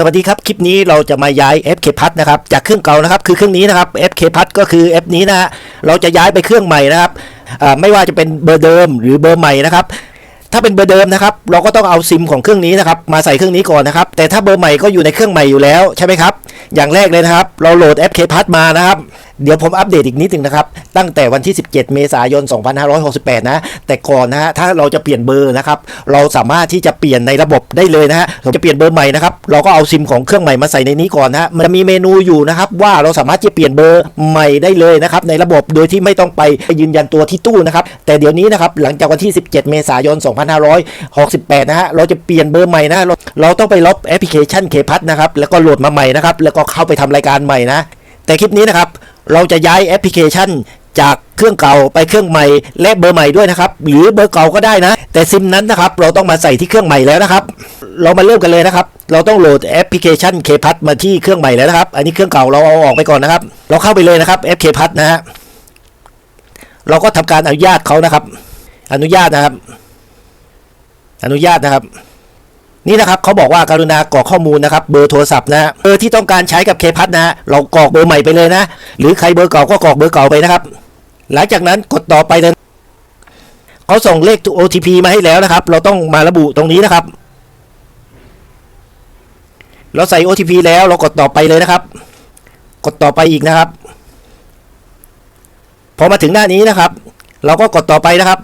สวัสดีครับ คลิปนี้เราจะมาย้าย FK พัดนะครับ จากเครื่องเก่านะครับ คือเครื่องนี้นะครับ FK พัดก็คือ F นี้นะฮะเราจะย้ายไปเครื่องใหม่นะครับ ไม่ว่าจะเป็นเบอร์เดิมหรือเบอร์ใหม่นะครับ ถ้าเป็นเบอร์เดิมนะครับ เราก็ต้องเอาซิมของเครื่องนี้นะครับ มาใส่เครื่องนี้ก่อนนะครับ แต่ถ้าเบอร์ใหม่ก็อยู่ในเครื่องใหม่อยู่แล้วใช่ไหมครับ อย่างแรกเลยนะครับ เราโหลด FK พัดมานะครับ เดี๋ยวผมอัปเดตอีกนิดหนึงนะครับ ตั้งแต่วันที่ 17 เมษายน 2568 นะ แต่ก่อนนะฮะ ถ้าเราจะเปลี่ยนเบอร์นะครับ เราสามารถที่จะเปลี่ยนในระบบได้เลยนะฮะเราจะเปลี่ยนเบอร์ใหม่นะครับ เราก็เอาซิมของเครื่องใหม่มาใส่ในนี้ก่อนนะฮะ มันจะมีเมนูอยู่นะครับว่าเราสามารถจะเปลี่ยนเบอร์ใหม่ได้เลยนะครับในระบบ โดยที่ไม่ต้องไปยืนยันตัวที่ตู้นะครับ แต่เดี๋ยวนี้นะครับหลังจากวันที่ 17 เมษายน2568 นะฮะ เราจะเปลี่ยนเบอร์ใหม่นะเราเราต้องไปลบแอปพลิเคชันเคพัทนะครับ แล้วก็โหลดมาใหม่นะครับ แล้วก็เข้าไปทำรายการใหม่นะ แต่คลิปนี้นะครับ เราจะย้ายแอปพลิเคชันจากเครื่องเก่าไปเครื่องใหม่และเบอร์ใหม่ด้วยนะครับ หรือเบอร์เก่าก็ได้นะ แต่ซิมนั้นนะครับ เราต้องมาใส่ที่เครื่องใหม่แล้วนะครับ เรามาเริ่มกันเลยนะครับ เราต้องโหลดแอปพลิเคชัน k p a d มาที่เครื่องใหม่แล้วนะครับ อันนี้เครื่องเก่าเราเอาออกไปก่อนนะครับ เราเข้าไปเลยนะครับแอป k p a d นะฮะเราก็ทำการอนุญาตเขานะครับ อนุญาตนะครับ อนุญาตนะครับ นี่นะครับเขาบอกว่าการุณากรอกข้อมูลนะครับ เบอร์โทรศัพท์นะเบอร์ที่ต้องการใช้กับเคพัทนะฮะเรากรอกเบอร์ใหม่ไปเลยนะ หรือใครเบอร์เก่าก็กรอกเบอร์เก่าไปนะครับ หลังจากนั้นกดต่อไปเลยเขาส่งเลข OTP มาให้แล้วนะครับ เราต้องมาระบุตรงนี้นะครับ เราใส่ OTP แล้วเรากดต่อไปเลยนะครับ กดต่อไปอีกนะครับ พอมาถึงหน้านี้นะครับ เราก็กดต่อไปนะครับ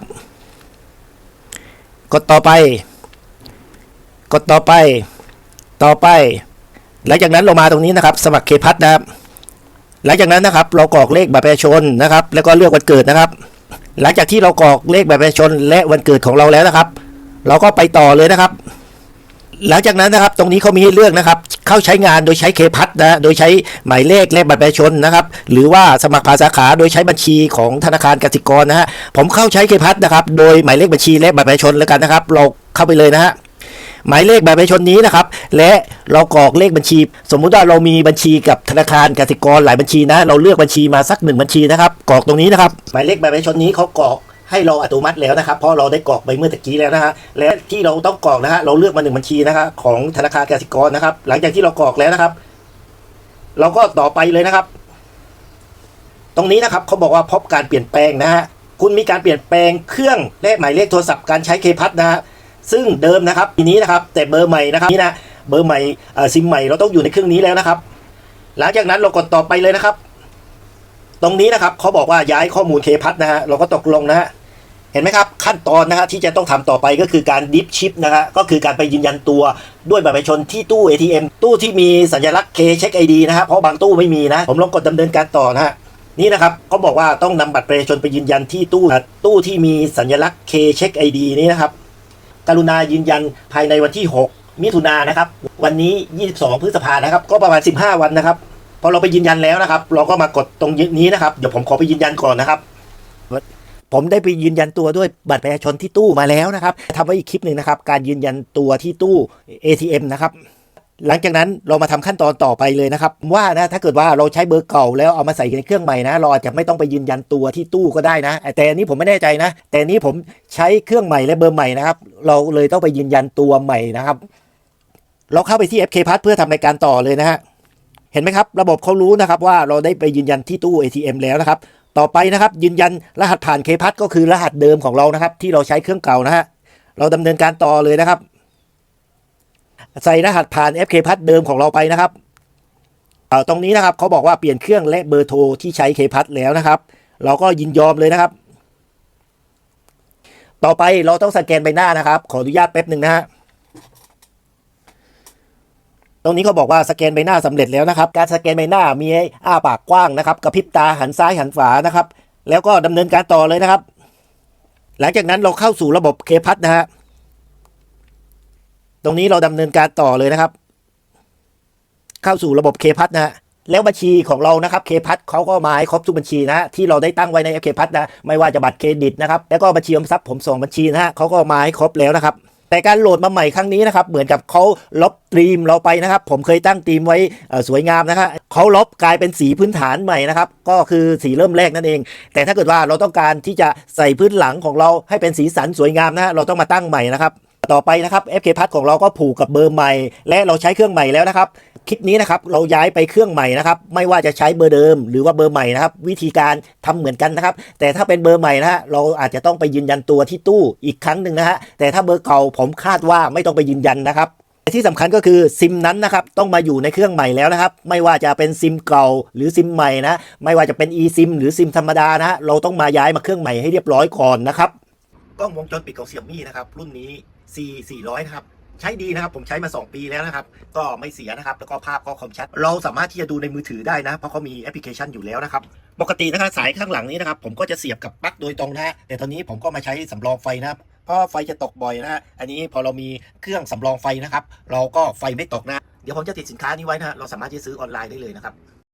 กดต่อไป กดต่อไป ต่อไป หลังจากนั้นลงมาตรงนี้นะครับ สมัครเคพัทนะครับ หลังจากนั้นนะครับ เรากรอกเลขบัตรประชาชนนะครับ แล้วก็เลือกวันเกิดนะครับ หลังจากที่เรากรอกเลขบัตรประชาชนและวันเกิดของเราแล้วนะครับ เราก็ไปต่อเลยนะครับ หลังจากนั้นนะครับตรงนี้เขามีให้เลือกนะครับ เข้าใช้งานโดยใช้เคพัทนะโดยใช้หมายเลขและบัตรประชาชนนะครับ หรือว่าสมัครผ่านสาขาโดยใช้บัญชีของธนาคารกสิกรนะฮะผมเข้าใช้เคพัทนะครับ โดยหมายเลขบัญชีและบัตรประชาชนแล้วกันนะครับ เราเข้าไปเลยนะฮะหมายเลขบัตรประชาชนนี้นะครับ และเรากรอกเลขบัญชี สมมุติว่าเรามีบัญชีกับธนาคารกสิกรหลายบัญชีนะ เราเลือกบัญชีมาสักหนึ่งบัญชีนะครับกรอกตรงนี้นะครับ หมายเลขบัตรประชาชนนี้เขากรอก ให้เราอัตโนมัติแล้วนะครับ เพราะเราได้กรอกไปเมื่อตะกี้แล้วนะฮะและที่เราต้องกรอกนะฮะเราเลือกมาหนึ่งบัญชีนะครับของธนาคารกสิกรนะครับ หลังจากที่เรากรอกแล้วนะครับ เราก็ต่อไปเลยนะครับ ตรงนี้นะครับเขาบอกว่าพบการเปลี่ยนแปลงนะฮะคุณมีการเปลี่ยนแปลงเครื่องและหมายเลขโทรศัพท์การใช้เคพัทนะฮะซึ่งเดิมนะครับทีนี้นะครับ แต่เบอร์ใหม่นะครับนี่นะเบอร์ใหม่เอ่อซิมใหม่เราต้องอยู่ในเครื่องนี้แล้วนะครับ หลังจากนั้นเรากดต่อไปเลยนะครับ ตรงนี้นะครับเขาบอกว่าย้ายข้อมูลเคพัทนะฮะเราก็ตกลงนะฮะเห็นไหมครับขั้นตอนนะฮะที่จะต้องทำต่อไปก็คือการดิฟชิปนะฮะก็คือการไปยืนยันตัวด้วยบัตรประชาชนที่ตู้ ATM ตู้ที่มีสัญลักษณ์ K เช็ค ID นะฮะเพราะบางตู้ไม่มีนะ ผมลองกดดำเนินการต่อนะฮะนี่นะครับเขาบอกว่าต้องนำบัตรประชาชนไปยืนยันที่ตู้ตู้ที่มีสัญลักษณ์ K เช็ค ID นี้นะครับกรุณายืนยันภายในวันที่ 6 มิถุนายนนะครับ วันนี้ 22 พฤษภานะครับ ก็ประมาณ 15 วันนะครับ อเราไปยืนยันแล้วนะครับ เราก็มากดตรงนี้นะครับ เดี๋ยวผมขอไปยืนยันก่อนนะครับ ผมได้ไปยืนยันตัวด้วยบัตรประชาชนที่ตู้มาแล้วนะครับทำไว้อีกคลิปหนึ่งนะครับ การยืนยันตัวที่ตู้ ATM นะครับหลังจากนั้นเรามาทำขั้นตอนต่อไปเลยนะครับ ว่านะถ้าเกิดว่าเราใช้เบอร์เก่าแล้วเอามาใส่ในเครื่องใหม่นะ เราอาจจะไม่ต้องไปยืนยันตัวที่ตู้ก็ได้นะ แต่อันนี้ผมไม่แน่ใจนะ แต่อันนี้ผมใช้เครื่องใหม่และเบอร์ใหม่นะครับ เราเลยต้องไปยืนยันตัวใหม่นะครับ เราเข้าไปที่ FK Pass เพื่อทำรายการต่อเลยนะฮะ เห็นไหมครับระบบเขารู้นะครับว่าเราได้ไปยืนยันที่ตู้ ATM แล้วนะครับ ต่อไปนะครับยืนยันรหัสผ่าน K Pass ก็คือรหัสเดิมของเรานะครับ ที่เราใช้เครื่องเก่านะฮะเราดำเนินการต่อเลยนะครับ ใส่รหัสผ่าน FK พัทเดิมของเราไปนะครับตรงนี้นะครับเขาบอกว่าเปลี่ยนเครื่องและเบอร์โทรที่ใช้ K พัทแล้วนะครับ เราก็ยินยอมเลยนะครับ ต่อไปเราต้องสแกนใบหน้านะครับ ขออนุญาตแป๊บหนึ่งนะฮะ ตรงนี้เขาบอกว่าสแกนใบหน้าสำเร็จแล้วนะครับ การสแกนใบหน้ามีให้อ้าปากกว้างนะครับกระพริบตาหันซ้ายหันขวานะครับ แล้วก็ดำเนินการต่อเลยนะครับ หลังจากนั้นเราเข้าสู่ระบบ K พัทนะฮะตรงนี้เราดำเนินการต่อเลยนะครับ เข้าสู่ระบบเคพัทนะฮะแล้วบัญชีของเรานะครับเคพัทเขาก็มาให้ครบทุกบัญชีนะฮะที่เราได้ตั้งไว้ในเคพัทนะไม่ว่าจะบัตรเครดิตนะครับแล้วก็บัญชีออมทรัพย์ผมส่งบัญชีนะฮะเขาก็มาให้ครบแล้วนะครับ แต่การโหลดมาใหม่ครั้งนี้นะครับเหมือนกับเขาลบตีมเราไปนะครับ ผมเคยตั้งตีมไว้สวยงามนะครับเขาลบกลายเป็นสีพื้นฐานใหม่นะครับ ก็คือสีเริ่มแรกนั่นเอง แต่ถ้าเกิดว่าเราต้องการที่จะใส่พื้นหลังของเราให้เป็นสีสันสวยงามนะฮะเราต้องมาตั้งใหม่นะครับ ต่อไปนะครับ FK p a s ของเราก็ผูกกับเบอร์ใหม่ และเราใช้เครื่องใหม่แล้วนะครับ คลิปนี้นะครับเราย้ายไปเครื่องใหม่นะครับ ไม่ว่าจะใช้เบอร์เดิม หรือว่าเบอร์ใหม่นะครับ วิธีการทำเหมือนกันนะครับ แต่ถ้าเป็นเบอร์ใหม่นะฮะเราอาจจะต้องไปยืนยันตัวที่ตู้อีกครั้งหนึ่งนะฮะแต่ถ้าเบอร์เก่าผมคาดว่าไม่ต้องไปยืนยันนะครับที่สำคัญก็คือซิมนั้นนะครับต้องมาอยู่ในเครื่องใหม่แล้วนะครับ ไม่ว่าจะเป็นซิมเก่าหรือซิมใหม่นะไม่ว่าจะเป็น eSIM หรือซิมธรรมดานะฮะเราต้องมาย้ายมาเครื่องใหม่ให้เรียบร้อยก่อนนะครับกล้องวงจรปิดของเสี่ยมี่นะครับรุ่นนี้ C 400นะครับใช้ดีนะครับผมใช้มา 2 ปีแล้วนะครับ ก็ไม่เสียนะครับแล้วก็ภาพก็คมชัด เราสามารถที่จะดูในมือถือได้นะ เพราะเขามีแอปพลิเคชันอยู่แล้วนะครับ ปกตินะครับสายข้างหลังนี้นะครับ ผมก็จะเสียบกับปลั๊กโดยตรงนะฮะแต่ตอนนี้ผมก็มาใช้สำรองไฟนะครับเพราะไฟจะตกบ่อยนะฮะอันนี้พอเรามีเครื่องสำรองไฟนะครับ เราก็ไฟไม่ตกนะ เดี๋ยวผมจะติดสินค้านี้ไว้นะฮะเราสามารถที่จะซื้อออนไลน์ได้เลยนะครับ